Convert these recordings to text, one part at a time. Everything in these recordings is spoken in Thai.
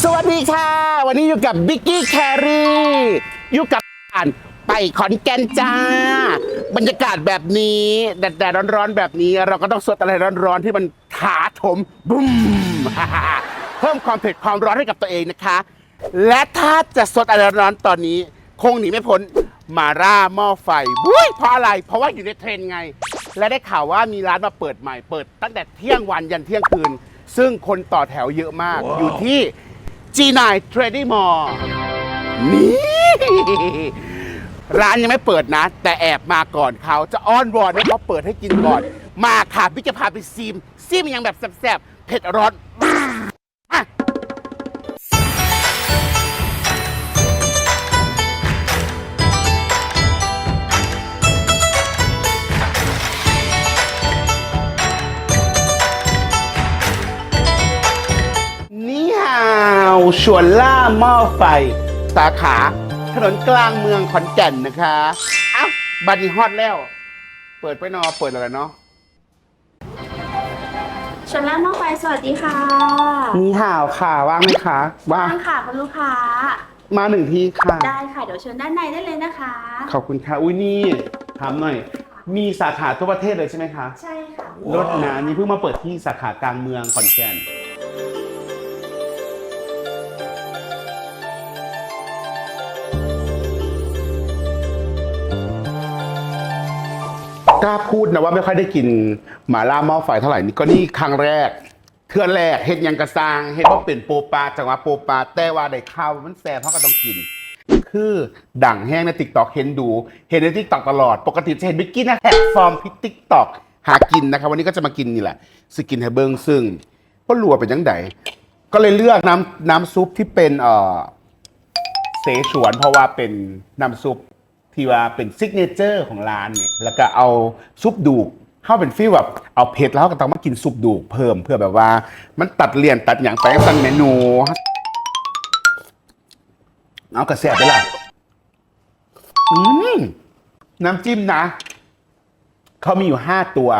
สวัสดีค่ะ วันนี้อยู่กับบิกกี้แครีอยู่กับอ่านไปขอนแก่นจ้า บรรยากาศแบบนี้แดดๆร้อนๆ แบบนี้ เราก็ต้องสดอะไรร้อนๆ ที่มันถาถมบุ้มเพิ่มความเผ็ดความร้อนให้กับตัวเองนะคะ และถ้าจะสดอะไรร้อนๆตอนนี้ คงหนีไม่พ้นมาร่าหม้อไฟบุ้ยเพราะอะไร เพราะว่าอยู่ในเทรนด์ไง และได้ข่าวว่ามีร้านมาเปิดใหม่เปิด ตั้งแต่เที่ยงวันยันเที่ยงคืน ซึ่งคนต่อแถวเยอะมาก อยู่ที่ G9 Trading Mall นี่ร้านยังไม่เปิดนะ แต่แอบมาก่อนเขาจะอ้อนวอนให้เขาเปิดให้กินก่อน มาค่ะพี่จะพาไปซีมซีมยังแบบแซ่บๆเผ็ดร้อน ชวนล่าหม้อไฟ สาขา ถนนกลางเมืองขอนแก่นนะคะเอ้าบันนี้ฮอตแล้ว เปิดไปเนอเปิดอะไรเนาะชนล่าหม้อไฟสวัสดีค่ะนี่ฮาวค่ะว่างไหมคะว่างว่างค่ะคุณลูกค้า มาหนึ่งทีค่ะ ได้ค่ะ เดี๋ยวเชิญด้านในได้เลยนะคะ ขอบคุณค่ะ อุ้ยนี่ถามหน่อย มีสาขาทั่วประเทศเลยใช่ไหมคะ ใช่ค่ะ รถนะนี่เพิ่งมาเปิดที่สาขากลางเมืองขอนแก่น กล้าพูดนะว่าไม่ค่อยได้กินหมาล่าหม้อไฟเท่าไหร่นี่ก็นี่ครั้งแรก เทื่อแรกเฮ็ดหยังกระซางเฮ็ดว่าเป็นโปปลาจังหวะโปปลาแต่ว่าได้ข้าวมันแซ่บเพราะก็ต้องกิน คือดั่งแห้งในติ๊กต็อกเห็นดู เห็นในติ๊กต็อกตลอด ปกติจะเห็นบิกกี้นะแพลตฟอร์มพิติ๊กต็อกหากินนะครับ วันนี้ก็จะมากินนี่แหละสกินไฮเบิงซึ่งก็รัวเป็นยังไงก็เลยเลือกน้ำน้ำซุปที่เป็นเอ่อเสฉวนเพราะว่าเป็นน้ำซุป ที่ว่าเป็นซิกเนเจอร์ของร้านเนี่ยแล้วก็เอาซุปดูกเข้าเป็นฟีลแบบเอาเผ็ดแล้วก็ต้องมากินซุปดูกเพิ่มเพื่อแบบว่า มันตัดเลี่ยนตัดอย่างไปสั่งเมนูเอากระแสบไปละอืมน้ำจิ้มนะเขามีอยู่ห้าตัว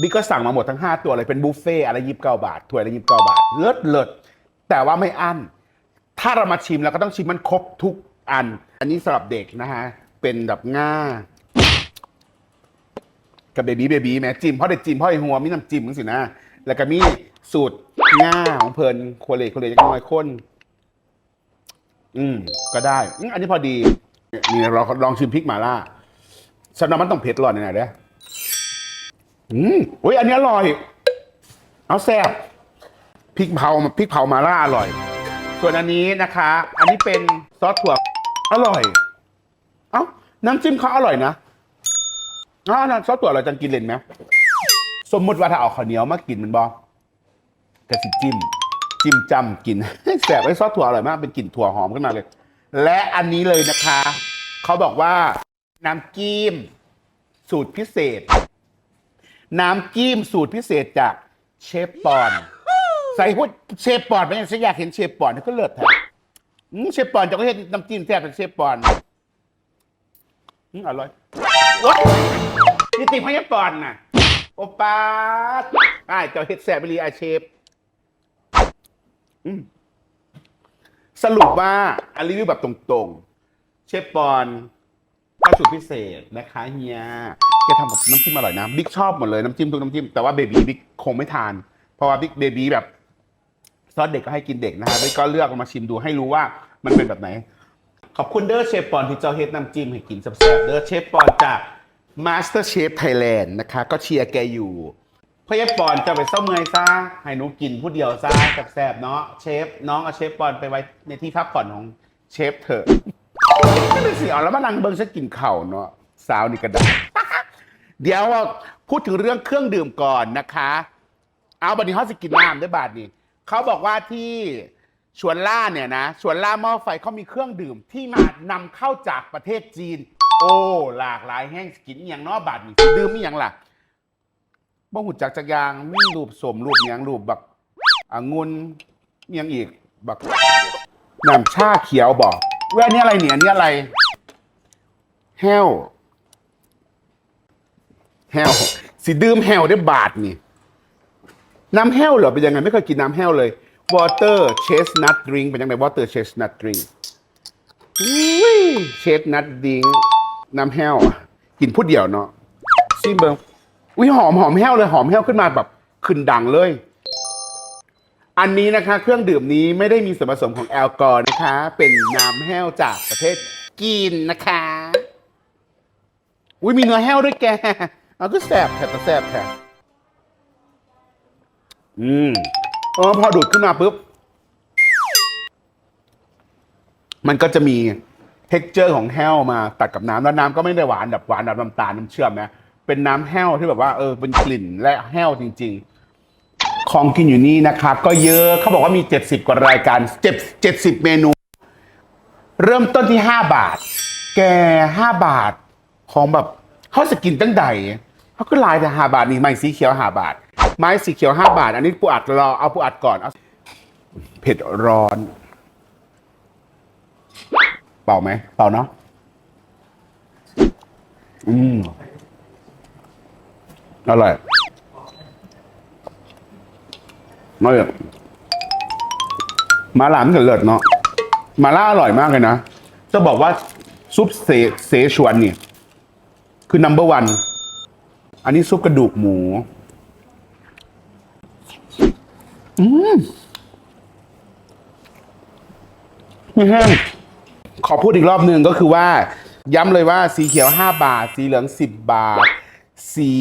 บิ๊กก็สั่งมาหมดทั้งห้าตัวเลยเป็นบุฟเฟ่อะไรยิบเก้าบาทถ้วยละไรยิบเก้าบาท เลิศเลิศแต่ว่าไม่อั้น ถ้าเรามาชิมเราก็ต้องชิมมันครบทุกอัน อันนี้สำหรับเด็กนะฮะ เป็นแบบง่า กับเบบี้เบบี้แม่จิ้มเพราะเด็กจิ้มเพราะไอหัวมีน้ำจิ้มมั้งสินะ แล้วก็มีสูตรง่าของเพลินโคเลโคเลจะน้อยข้น อืม ก็ได้อืมอันนี้พอดี นี่เราลองชิมพริกหม่าล่าฉันว่ามันต้องเผ็ดร้อนหน่อยๆเด้ออืมอุ้ยอันนี้อร่อย เอาแซ่บพริกเผาพริกเผามาล่าอร่อย ส่วนอันนี้นะคะ อันนี้เป็นซอสถั่วอร่อย เอ้าน้ำจิ้มเขาอร่อยนะอ้าวซอสถั่วเราจะกินเล่นไหมสมมติว่าถ้าเอาข้าวเหนียวมากินมันบอกกระสิจิ้ม จิ้มจำกินแสบไอ้ซอสถั่วอร่อยมากเป็นกลิ่นถั่วหอมขึ้นมาเลย และอันนี้เลยนะคะ เขาบอกว่า น้ำจิ้มสูตรพิเศษ น้ำจิ้มสูตรพิเศษจากเชฟปอน ใส่พูดเชฟปอนไม่ใช่ฉันอยากเห็นเชฟปอนก็เลิศแท้เชฟปอนจะก็เห็นน้ำจิ้มแซ่บเป็นเชฟปอน อืมอร่อยโอ๊ยนี่ติดพยาปอนน่ะ โอปาสอ่าเจ้าเฮ็ดแซ่บไปรีอาเชฟสรุปว่าอันรีวิวแบบตรงๆ เชฟปอนก็สูตรพิเศษนะคะเฮียแกทำกับน้ำจิ้มอร่อยนะบิ๊กชอบหมดเลยน้ำจิ้มทุกน้ำจิ้มแต่ว่าเบบีบิ๊กคงไม่ทาน เพราะว่าบิ๊กเบบีแบบซอสเด็กก็ให้กินเด็กนะฮะบิ๊กก็เลือกเอามาชิมดูให้รู้ว่ามันเป็นแบบไหน ขอบคุณเด้อเชฟปอนที่เจ้าเฮ็ดน้ำจิ้มให้กินแซ่บๆเด้อเชฟปอนจาก Master Chef Thailand นะคะ ก็เชียร์แกอยู่พ่อเชฟปอนจะไปเศร้าเมื่อยซะให้หนูกินผู้เดียวซะแซ่บๆเนาะเชฟน้องเอาเชฟปอนไปไว้ในที่พักผ่อนของเชฟเถอะไม่เป็นสิเอาแล้วมานั่งเบิ้งฉันกินเข่าเนาะสาวนี่ก็ได้เดี๋ยวพูดถึงเรื่องเครื่องดื่มก่อนนะคะ เอาบันนี้เขาจะกินน้ำด้วยบาทนี่เขาบอกว่าที่ ชวนล่าเนี่ยนะชวนล่าหม้อไฟเขามีเครื่องดื่มที่มานำเข้าจากประเทศจีน โอ้หลากหลายแห้งสกินอย่างนอบาทนี่สิดื่มอย่างล่ะบ่หุ่จักจักอยางมีรูปสมรูปหยังรูปแบักองุ่นมีหยังอีกแบักน้ำชาเขียวบอกเว้ยนนี้อะไรเนี่ยนนี้อะไรแฮวแฮวสิดื่มแฮวได้บาทนี่น้ำแฮวเหรอเป็นยังไงไม่เคยกินน้ำแฮวเลย water chestnut drink เป็นยังไง water chestnut drink อุ้ย chestnut drink น้ำแห้วอะกินพูดเดียวเนาะซิมเบิงอุ้ยหอมหอมแห้วเลยหอมแห้วขึ้นมาแบบขึ้นดังเลย อันนี้นะคะ เครื่องดื่มนี้ไม่ได้มีส่วนผสมของแอลกอฮอล์นะคะ เป็นน้ำแห้วจากประเทศจีนนะคะอุ้ยมีเนื้อแห้วด้วยแกเอาก็แสบแถบแสบแถบอืม เออพอดูดขึ้นมาปุ๊บ มันก็จะมีเท็กเจอร์ของแห้วมาตัดกับน้ำแล้วน้ำก็ไม่ได้หวานแบบหวานแบบน้ำตาลน้ำเชื่อมนะเป็นน้ำแห้วที่แบบว่าเออเป็นกลิ่นและแห้วจริง ๆ ของกินอยู่นี่นะครับก็เยอะเขาบอกว่ามี 70 กว่ารายการ7 70 เมนู เริ่มต้นที่ 5 บาท แก 5 บาทของแบบเขาจะกินตั้งใดเขาก็ลายแต่5บาทนี่ไม้สีเขียว5บาท ไม้สีเขียว 5 บาท อันนี้ปูอัดรอเอาปูอัดก่อนเอาเผ็ดร้อน เป่าไหม เป่าเนาะอืมอร่อยอร่อยมาล่ามันก็เลิศเนาะมาล่าอร่อยมากเลยนะ จะบอกว่าซุปเสเสฉวนนี่ คือ number one อันนี้ซุปกระดูกหมู อืมไม่แห้งขอพูดอีกรอบหนึ่งก็คือว่า ย้ำเลยว่าสีเขียว 5 บาท สีเหลือง 10 บาท สี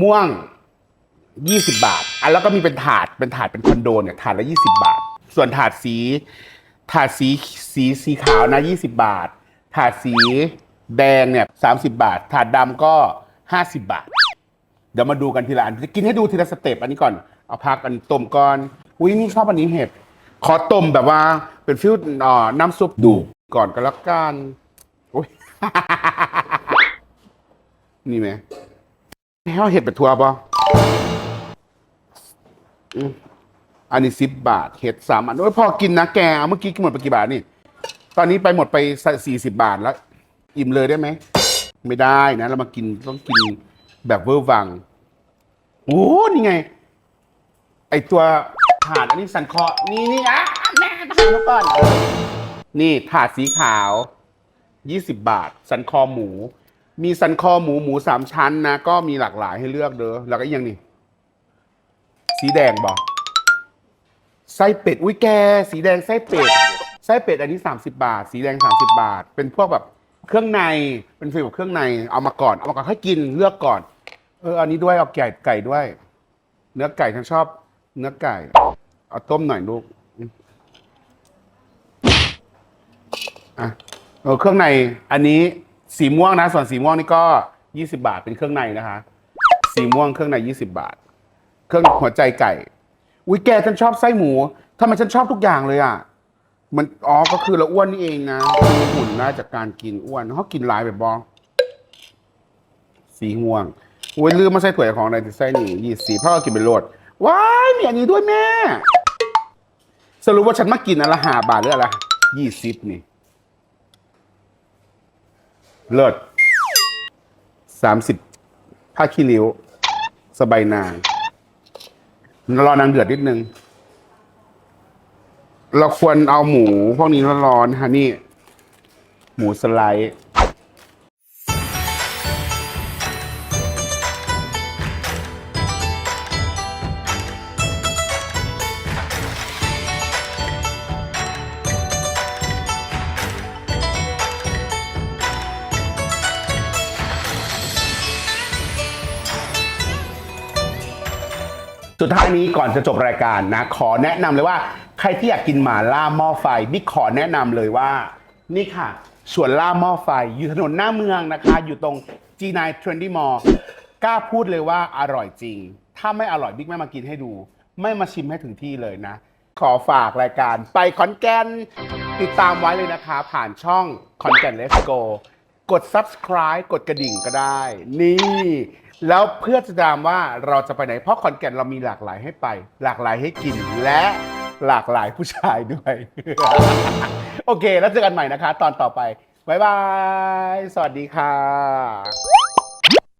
ม่วง 20 บาท อันแล้วก็มีเป็นถาดเป็นถาดเป็นคอนโดเนี่ยถาดละ 20 บาท ส่วนถาดสีถาดสีสีสีขาวนะ 20 บาท ถาดสีแดงเนี่ย 30 บาท ถาดดำก็ 50 บาท เดี๋ยวมาดูกันทีละอันจะกินให้ดูทีละสเต็ปอันนี้ก่อน เอาพักอันต้มก่อนอุ้ยนี่ชอบอันนี้เห็ด ขอต้มแบบว่าเป็นฟิวอ่อน้ำซุปดูก่อนก็แล้วกันอุ้ย นี่ไหมให้เอาเห็ดไปทัวร์ปะอันนี้สิบบาท เห็ดสามอันโอ้ยพอกินนะแกเอาเมื่อกี้กินหมดไปกี่บาทนี่ ตอนนี้ไปหมดไปสี่สิบบาทแล้ว อิ่มเลยได้ไหม ไม่ได้นะ เรามากินต้องกินแบบเวอร์วัง โอ้ นี่ไง ไอตัวถาดอันนี้สันคอนี่นี่อะแม่ถาดมาก่อนนี่ถาดสีขาว 20 บาท สันคอหมู มีสันคอหมูหมูสามชั้นนะ ก็มีหลากหลายให้เลือกเด้อแล้วก็อีกอยังนี่ สีแดงบอกไส้เป็ด อุ้ยแก สีแดงไส้เป็ด ไส้เป็ดอันนี้ 30 บาท สีแดง 30 บาท เป็นพวกแบบเครื่องใน เป็นฟีลแบบเครื่องใน เอามาก่อน เอามาก่อนให้กิน เลือกก่อน เออ อันนี้ด้วย เอาไก่ไก่ด้วย เนื้อไก่ฉันชอบ เนื้อไก่ เอาต้มหน่อยลูก อะเออเครื่องใน อันนี้สีม่วงนะ ส่วนสีม่วงนี่ก็ยี่สิบาทเป็นเครื่องในนะคะ สีม่วงเครื่องในยี่สิบาท เครื่องหัวใจไก่ อุ้ยแกฉันชอบไส้หมูทำไมฉันชอบทุกอย่างเลยอะ มันอ๋อก็คือเราอ้วนนี่เองนะคือหุ่นได้จากการกินอ้วนเขากินหลายแบบบอสีม่วงอุ้ยลืมมาใส่ถ้วของอะไรที่ใส่นี่ยี่สีพ่อกินเป็นโลด ว้ายมีอันนี้ด้วยแม่ สรุปว่าฉันมากินอนละหาบาทหรืออะไรยี่สิบนี่ เลิศสามสิบผ้าขี้ริ้ว สบายนาง รอนางเดือดนิดนึง เราควรเอาหมูพวกนี้ร้อนๆฮะนี่ หมูสไลด์ สุดท้ายนี้ก่อนจะจบรายการนะ ขอแนะนำเลยว่า ใครที่อยากกินหมาล่าหม้อไฟบิ๊กขอแนะนำเลยว่า นี่ค่ะสวนล่าหม้อไฟอยู่ถนนหน้าเมืองนะคะ อยู่ตรง G9 Trendy Mall กล้าพูดเลยว่าอร่อยจริง ถ้าไม่อร่อยบิ๊กไม่มากินให้ดู ไม่มาชิมให้ถึงที่เลยนะ ขอฝากรายการไปขอนแก่นติดตามไว้เลยนะคะ ผ่านช่องขอนแก่น Let's Go กด subscribe กดกระดิ่งก็ได้ นี่ แล้วเพื่อจะตามว่าเราจะไปไหน เพราะขอนแก่นเรามีหลากหลายให้ไป หลากหลายให้กินและหลากหลายผู้ชายด้วย โอเค แล้วเจอกันใหม่นะคะ ตอนต่อไป บ๊ายบาย สวัสดีค่ะ